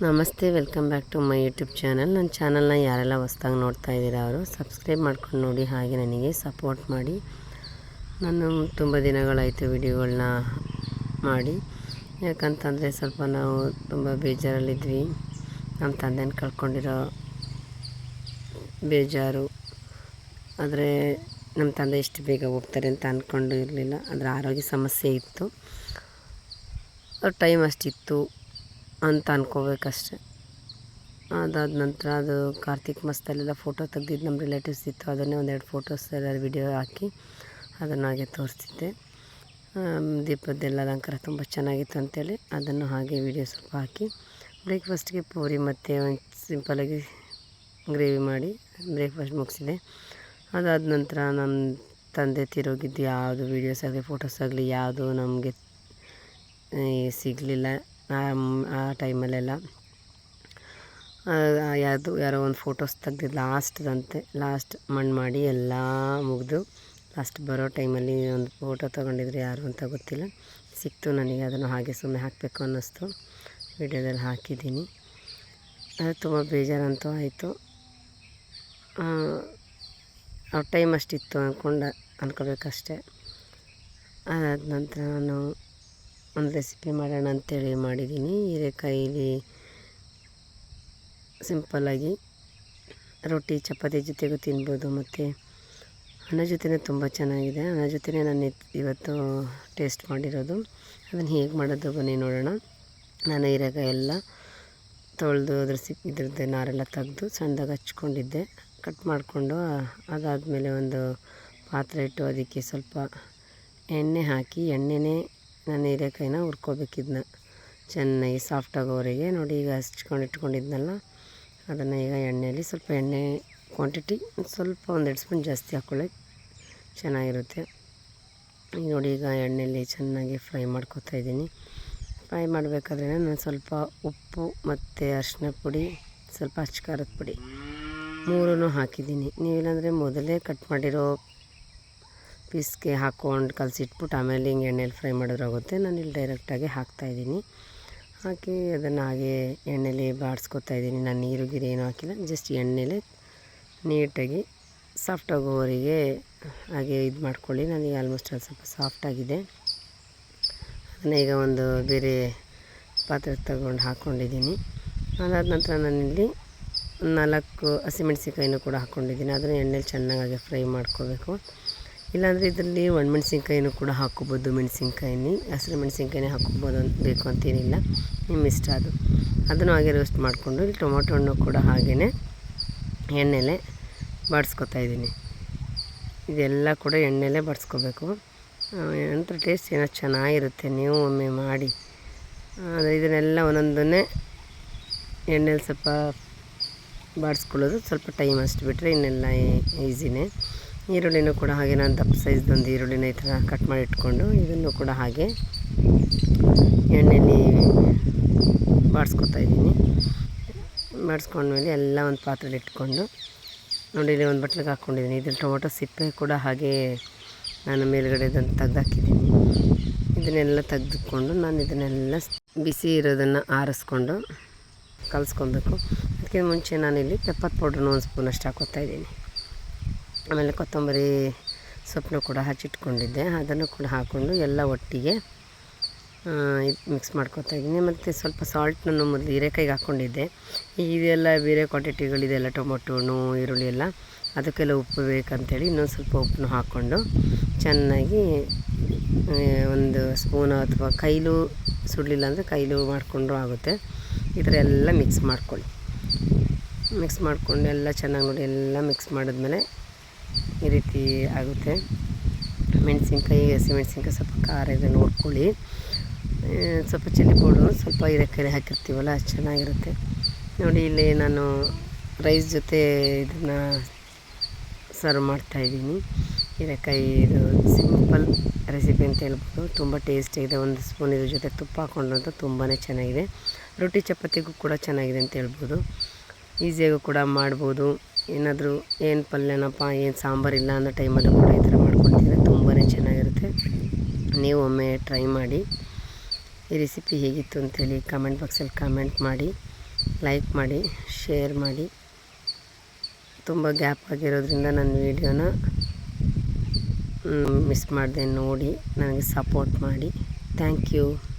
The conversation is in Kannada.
ನಮಸ್ತೆ, welcome back to my YouTube channel. ನನ್ನ ಚಾನಲ್ನ ಯಾರೆಲ್ಲ ಹೊಸ್ದಾಗಿ ನೋಡ್ತಾ ಇದ್ದೀರಾ ಅವರು, ಸಬ್ಸ್ಕ್ರೈಬ್ ಮಾಡ್ಕೊಂಡು ನೋಡಿ, ಹಾಗೆ ನನಗೆ ಸಪೋರ್ಟ್ ಮಾಡಿ. ನಾನು ತುಂಬ ದಿನಗಳಾಯಿತು ವಿಡಿಯೋಗಳನ್ನ ಮಾಡಿ. ಯಾಕಂತಂದರೆ ಸ್ವಲ್ಪ ನಾವು ತುಂಬ ಬೇಜಾರಲ್ಲಿದ್ವಿ. ನಮ್ಮ ತಂದೆನ ಕಳ್ಕೊಂಡಿರೋ ಬೇಜಾರು. ಆದರೆ ನಮ್ಮ ತಂದೆ ಎಷ್ಟು ಬೇಗ ಹೋಗ್ತಾರೆ ಅಂತ ಅಂದ್ಕೊಂಡು ಇರಲಿಲ್ಲ. ಅದರ ಆರೋಗ್ಯ ಸಮಸ್ಯೆ ಇತ್ತು. ಟೈಮ್ ಅಷ್ಟಿತ್ತು. ಅಂತ ಅನ್ಕೋಬೇಕಷ್ಟೆ. ಅದಾದ ನಂತರ ಅದು ಕಾರ್ತಿಕ್ ಮಾಸದಲ್ಲೆಲ್ಲ ಫೋಟೋ ತೆಗ್ದಿದ್ದು ನಮ್ಮ ರಿಲೇಟಿವ್ಸ್ ಇತ್ತು, ಅದನ್ನೇ ಒಂದೆರಡು ಫೋಟೋಸ್ ಎಲ್ಲ ವಿಡಿಯೋ ಹಾಕಿ ಅದನ್ನು ಹಾಗೆ ತೋರಿಸ್ತಿದ್ದೆ. ದೀಪದ್ದೆಲ್ಲ ಅಲಂಕಾರ ತುಂಬ ಚೆನ್ನಾಗಿತ್ತು ಅಂತೇಳಿ ಅದನ್ನು ಹಾಗೆ ವಿಡಿಯೋ ಸ್ವಲ್ಪ ಹಾಕಿ ಬ್ರೇಕ್ಫಾಸ್ಟ್ಗೆ ಪೂರಿ ಮತ್ತು ಒಂದು ಸಿಂಪಲಾಗಿ ಗ್ರೇವಿ ಮಾಡಿ ಬ್ರೇಕ್ಫಾಸ್ಟ್ ಮುಗಿಸಿದೆ. ಅದಾದ ನಂತರ ನಮ್ಮ ತಂದೆ ತಿರೋಗಿದ್ದು ಯಾವುದು ವೀಡಿಯೋಸ್ ಆಗಲಿ ಫೋಟೋಸ್ ಆಗಲಿ ಯಾವುದು ನಮಗೆ ಸಿಗಲಿಲ್ಲ. ಆ ಟೈಮಲ್ಲೆಲ್ಲ. ಯಾವುದು ಯಾರೋ ಒಂದು ಫೋಟೋಸ್ ತೆಗ್ದಿದ್ದು ಲಾಸ್ಟ್ದಂತೆ ಲಾಸ್ಟ್ ಮಣ್ಣು ಮಾಡಿ ಎಲ್ಲ ಮುಗಿದು ಲಾಸ್ಟ್ ಬರೋ ಟೈಮಲ್ಲಿ ಒಂದು ಫೋಟೋ ತೊಗೊಂಡಿದ್ರು ಯಾರು ಅಂತ ಗೊತ್ತಿಲ್ಲ. ಸಿಕ್ತು ನನಗೆ, ಅದನ್ನು ಹಾಗೆ ಸುಮ್ಮನೆ ಹಾಕಬೇಕು ಅನ್ನಿಸ್ತು. ವಿಡಿಯೋದಲ್ಲಿ ಹಾಕಿದ್ದೀನಿ. ಅದು ತುಂಬ ಬೇಜಾರಂತೂ ಆಯಿತು. ಅವ್ರ ಟೈಮ್ ಅಷ್ಟಿತ್ತು ಅಂದ್ಕೊಂಡು ಅಂದ್ಕೋಬೇಕಷ್ಟೆ ಅದಾದ ನಂತರ ನಾನು ಒಂದು ರೆಸಿಪಿ ಮಾಡೋಣ ಅಂತೇಳಿ ಮಾಡಿದ್ದೀನಿ. ಹೀರೆಕಾಯಿಲಿ ಸಿಂಪಲ್ಲಾಗಿ ರೊಟ್ಟಿ, ಚಪಾತಿ ಜೊತೆಗೂ ತಿನ್ಬೋದು ಮತ್ತು ಅನ್ನ ಜೊತೆನೇ ತುಂಬ ಚೆನ್ನಾಗಿದೆ. ಅನ್ನ ಜೊತೆನೇ ನಾನು ಇವತ್ತು ಟೇಸ್ಟ್ ಮಾಡಿರೋದು. ಅದನ್ನು ಹೇಗೆ ಮಾಡೋದು ಬನ್ನಿ ನೋಡೋಣ. ನಾನು ಹೀರೆಕಾಯಿ ಎಲ್ಲ ತೊಳೆದು ಅದ್ರ ಸಿಕ್ ಇದ್ರದ್ದು ನಾರೆಲ್ಲ ತೆಗೆದು ಸಣ್ಣದಾಗಿ ಹಚ್ಕೊಂಡಿದ್ದೆ. ಕಟ್ ಮಾಡಿಕೊಂಡು ಅದಾದಮೇಲೆ ಒಂದು ಪಾತ್ರೆ ಇಟ್ಟು ಅದಕ್ಕೆ ಸ್ವಲ್ಪ ಎಣ್ಣೆ ಹಾಕಿ, ಎಣ್ಣೆನೇ ನಾನು ಹೀರೆಕಾಯಿನ ಹುರ್ಕೋಬೇಕಿದ್ನ. ಚೆನ್ನಾಗಿ ಸಾಫ್ಟ್ ಆಗೋವರೆಗೆ ನೋಡಿ ಈಗ ಹಚ್ಕೊಂಡು ಇಟ್ಕೊಂಡಿದ್ನಲ್ಲ, ಅದನ್ನು ಈಗ ಎಣ್ಣೆಯಲ್ಲಿ ಸ್ವಲ್ಪ ಎಣ್ಣೆ ಕ್ವಾಂಟಿಟಿ ಸ್ವಲ್ಪ ಒಂದೆರಡು ಸ್ಪೂನ್ ಜಾಸ್ತಿ ಹಾಕ್ಕೊಳ್ಳಿ ಚೆನ್ನಾಗಿರುತ್ತೆ. ಈಗ ನೋಡಿ ಈಗ ಎಣ್ಣೆಯಲ್ಲಿ ಚೆನ್ನಾಗಿ ಫ್ರೈ ಮಾಡ್ಕೊತಾ ಇದ್ದೀನಿ. ಫ್ರೈ ಮಾಡಬೇಕಾದ್ರೆ ನಾನು ಸ್ವಲ್ಪ ಉಪ್ಪು ಮತ್ತು ಅರಿಶಿನ ಪುಡಿ, ಸ್ವಲ್ಪ ಅಚ್ಚಕಾರದ ಪುಡಿ ಮೂರೂ ಹಾಕಿದ್ದೀನಿ. ನೀವಿಲ್ಲಾಂದರೆ ಮೊದಲೇ ಕಟ್ ಮಾಡಿರೋ ಪೀಸ್ಗೆ ಹಾಕ್ಕೊಂಡು ಕಲಸಿಟ್ಬಿಟ್ಟು ಆಮೇಲೆ ಹಿಂಗೆ ಎಣ್ಣೆಲಿ ಫ್ರೈ ಮಾಡಿದ್ರಾಗುತ್ತೆ ಇಲ್ಲಿ ಡೈರೆಕ್ಟಾಗಿ ಹಾಕ್ತಾಯಿದ್ದೀನಿ ಹಾಕಿ ಅದನ್ನು ಹಾಗೆ ಎಣ್ಣೆಲಿ ಬಾಡಿಸ್ಕೊತಾ ಇದ್ದೀನಿ. ನಾನು ನೀರು ಗೀರು ಏನೂ ಹಾಕಿಲ್ಲ. ಜಸ್ಟ್ ಎಣ್ಣೆಲಿ ನೀಟಾಗಿ ಸಾಫ್ಟ್ ಆಗೋವರೆಗೆ ಹಾಗೆ ಇದು ಮಾಡ್ಕೊಳ್ಳಿ. ನನಗೆ ಆಲ್ಮೋಸ್ಟ್ ಅದು ಸ್ವಲ್ಪ ಸಾಫ್ಟಾಗಿದೆ ಅದನ್ನು ಈಗ ಒಂದು ಬೇರೆ ಪಾತ್ರೆ ತಗೊಂಡು ಹಾಕ್ಕೊಂಡಿದ್ದೀನಿ. ಅದಾದ ನಂತರ ನಾನಿಲ್ಲಿ ನಾಲ್ಕು ಹಸಿಮೆಣ್ಸಿನ್ಕಾಯಿನೂ ಕೂಡ ಹಾಕ್ಕೊಂಡಿದ್ದೀನಿ. ಅದನ್ನು ಎಣ್ಣೆಲಿ ಚೆನ್ನಾಗಿ ಫ್ರೈ ಮಾಡ್ಕೋಬೇಕು. ಇಲ್ಲಾಂದರೆ ಇದರಲ್ಲಿ ಒಣಮೆಣ್ಸಿನ್ಕಾಯಿನೂ ಕೂಡ ಹಾಕ್ಕೋಬೋದು, ಮೆಣಸಿನ್ಕಾಯಿನಿ, ಹಸಿರು ಮೆಣಸಿನ್ಕಾಯಿನೇ ಹಾಕ್ಕೋಬೋದು ಅಂತ ಬೇಕು ಅಂತೇನಿಲ್ಲ, ನಿಮ್ಮ ಇಷ್ಟ ಅದು. ಅದನ್ನು ಹಾಗೆ ರೋಸ್ಟ್ ಮಾಡಿಕೊಂಡು, ಇಲ್ಲಿ ಟೊಮೊಟೊ ಹಣ್ಣು ಕೂಡ ಹಾಗೆಯೇ ಎಣ್ಣೆಲೆ ಬಾಡಿಸ್ಕೊತಾ ಇದ್ದೀನಿ. ಇದೆಲ್ಲ ಕೂಡ ಎಣ್ಣೆಲೆ ಬಾಡಿಸ್ಕೋಬೇಕು. ನಂತರ ಟೇಸ್ಟ್ ಏನೋ ಚೆನ್ನಾಗಿರುತ್ತೆ, ನೀವು ಒಮ್ಮೆ ಮಾಡಿ. ಅಂದರೆ ಇದನ್ನೆಲ್ಲ ಒಂದೊಂದನ್ನೇ ಎಣ್ಣೆಲಿ ಸ್ವಲ್ಪ ಬಾಡಿಸ್ಕೊಳ್ಳೋದು ಸ್ವಲ್ಪ ಟೈಮ್ ಅಷ್ಟು ಬಿಟ್ಟರೆ ಇನ್ನೆಲ್ಲ ಈಸಿನೇ ಈರುಳ್ಳಿನೂ ಕೂಡ ಹಾಗೆ ನಾನು ದಪ್ಪ ಸೈಜ್ದೊಂದು ಈರುಳ್ಳಿನ ಈ ಥರ ಕಟ್ ಮಾಡಿ ಇಟ್ಕೊಂಡು ಇದನ್ನು ಕೂಡ ಹಾಗೆ ಎಣ್ಣೆಯಲ್ಲಿ ಬಾಡಿಸ್ಕೊತಾ ಇದ್ದೀನಿ. ಬಾಡಿಸ್ಕೊಂಡ್ಮೇಲೆ ಎಲ್ಲ ಒಂದು ಪಾತ್ರೆಲಿ ಇಟ್ಕೊಂಡು ನೋಡಿ ಇಲ್ಲಿ ಒಂದು ಬಟ್ಲಿಗೆ ಹಾಕ್ಕೊಂಡಿದ್ದೀನಿ. ಇದ್ರ ಟೊಮೊಟೊ ಸಿಪ್ಪೆ ಕೂಡ ಹಾಗೆ ನಾನು ಮೇಲುಗಡೆ ಇದನ್ನು ತೆಗ್ದಾಕಿದ್ದೀನಿ ಇದನ್ನೆಲ್ಲ ತೆಗೆದುಕೊಂಡು ನಾನು ಇದನ್ನೆಲ್ಲ ಬಿಸಿ ಇರೋದನ್ನು ಆರಿಸ್ಕೊಂಡು ಕಲಿಸ್ಕೊಬೇಕು. ಅದಕ್ಕೆ ಮುಂಚೆ ನಾನಿಲ್ಲಿ ಪೆಪ್ಪರ್ ಪೌಡ್ರನ್ನು ಒಂದು ಸ್ಪೂನಷ್ಟು ಹಾಕೋತಾ ಇದ್ದೀನಿ. ಆಮೇಲೆ ಕೊತ್ತಂಬರಿ ಸೊಪ್ಪನ್ನು ಕೂಡ ಹಚ್ಚಿಟ್ಕೊಂಡಿದ್ದೆ. ಅದನ್ನು ಕೂಡ ಹಾಕ್ಕೊಂಡು ಎಲ್ಲ ಒಟ್ಟಿಗೆ ಮಿಕ್ಸ್ ಮಾಡ್ಕೊತಾ ಇದ್ದೀನಿ. ಮತ್ತು ಸ್ವಲ್ಪ ಸಾಲ್ಟ್ ನಾನು ಮೊದಲು ಹೀರೆಕಾಯಿಗೆ ಹಾಕ್ಕೊಂಡಿದ್ದೆ. ಇದೆಲ್ಲ ಬೇರೆ ಕ್ವಾಂಟಿಟಿಗಳಿದೆಲ್ಲ ಟೊಮೊಟೊನು ಈರುಳ್ಳಿ ಎಲ್ಲ ಅದಕ್ಕೆಲ್ಲ ಉಪ್ಪು ಬೇಕಂತೇಳಿ ಇನ್ನೊಂದು ಸ್ವಲ್ಪ ಉಪ್ಪನ್ನು ಹಾಕ್ಕೊಂಡು ಚೆನ್ನಾಗಿ ಒಂದು ಸ್ಪೂನ್ ಅಥವಾ ಕೈಲೂ ಸುಡಲಿಲ್ಲ ಅಂದರೆ ಕೈಲೂ ಮಾಡಿಕೊಂಡು ಆಗುತ್ತೆ. ಈ ಥರ ಎಲ್ಲ ಮಿಕ್ಸ್ ಮಾಡ್ಕೊಳ್ಳಿ. ಮಿಕ್ಸ್ ಮಾಡಿಕೊಂಡು ಎಲ್ಲ ಚೆನ್ನಾಗಿ ನೋಡಿ ಎಲ್ಲ ಮಿಕ್ಸ್ ಮಾಡಿದ್ಮೇಲೆ ಈ ರೀತಿ ಆಗುತ್ತೆ. ಮೆಣಸಿನ್ಕಾಯಿ, ಹಸಿಮೆಣ್ಸಿನ್ಕಾಯಿ ಸ್ವಲ್ಪ ಖಾರ ಇದೆ, ನೋಡ್ಕೊಳ್ಳಿ. ಸ್ವಲ್ಪ ಚಿಲ್ಲಿ ಪೌಡ್ರು, ಸ್ವಲ್ಪ ಹೀರೆಕಾಯಿ ಹಾಕಿರ್ತೀವಲ್ಲ ಅದು ಚೆನ್ನಾಗಿರುತ್ತೆ. ನೋಡಿ, ಇಲ್ಲಿ ನಾನು ರೈಸ್ ಜೊತೆ ಇದನ್ನು ಸರ್ವ್ ಮಾಡ್ತಾಯಿದ್ದೀನಿ ಹೀರೆಕಾಯಿ ಇದು ಸಿಂಪಲ್ ರೆಸಿಪಿ ಅಂತ ಹೇಳ್ಬೋದು. ತುಂಬ ಟೇಸ್ಟಿಯಾಗಿದೆ ಒಂದು ಸ್ಪೂನ್ ಇದ್ರ ಜೊತೆ ತುಪ್ಪ ಹಾಕ್ಕೊಂಡಂಥ ತುಂಬಾ ಚೆನ್ನಾಗಿದೆ. ರೊಟ್ಟಿ ಚಪಾತಿಗೂ ಕೂಡ ಚೆನ್ನಾಗಿದೆ ಅಂತ ಹೇಳ್ಬೋದು. ಈಸಿಯಾಗೂ ಕೂಡ ಮಾಡ್ಬೋದು. ಏನಾದರೂ ಏನು ಪಲ್ಯನಪ್ಪ, ಏನು ಸಾಂಬಾರಿಲ್ಲ ಅನ್ನೋ ಟೈಮಲ್ಲೂ ಕೂಡ ಈ ಥರ ಮಾಡ್ಕೊಳ್ತಿದ್ರೆ ತುಂಬಾ ಚೆನ್ನಾಗಿರುತ್ತೆ. ನೀವು ಒಮ್ಮೆ ಟ್ರೈ ಮಾಡಿ. ಈ ರೆಸಿಪಿ ಹೇಗಿತ್ತು ಅಂತೇಳಿ ಕಮೆಂಟ್ ಬಾಕ್ಸಲ್ಲಿ ಕಮೆಂಟ್ ಮಾಡಿ. ಲೈಕ್ ಮಾಡಿ, ಶೇರ್ ಮಾಡಿ. ತುಂಬ ಗ್ಯಾಪ್ ಆಗಿರೋದ್ರಿಂದ ನನ್ನ ವೀಡಿಯೋನ ಮಿಸ್ ಮಾಡದೆ ನೋಡಿ. ನನಗೆ ಸಪೋರ್ಟ್ ಮಾಡಿ. Thank you.